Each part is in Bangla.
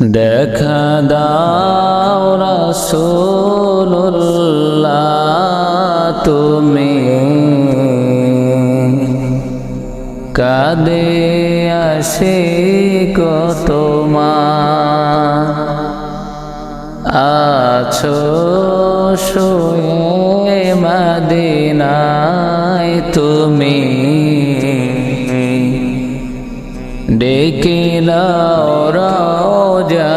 দেখা দাও রাসূলুল্লাহ তুমি। কাদে আসে কত মা আছো শুয়ে মদিনায় তুমি। ডেকিলাও রোজা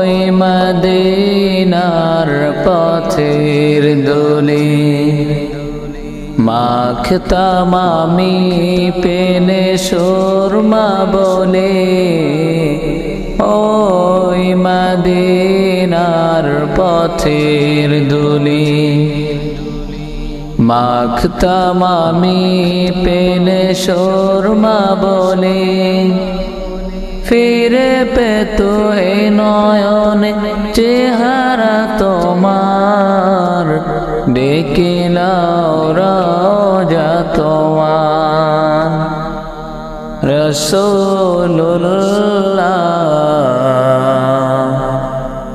ওই মদিনার পথের দোলে। মাখতাম আমি পেনে সুরমা বলে ওই মদিনার পথের দোলে। মাখতাম আমি পেনে সুরমা বলে ফিরে পেত নয়নে চেহারা তোমার। ডেকে নাও রাজা তোমার। রসোল্লাহ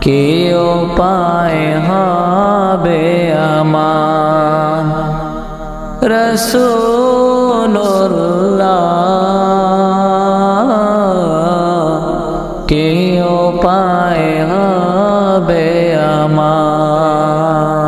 কে উপায় হবে আমার। রসোল্লাহ উপায় হবে আমার।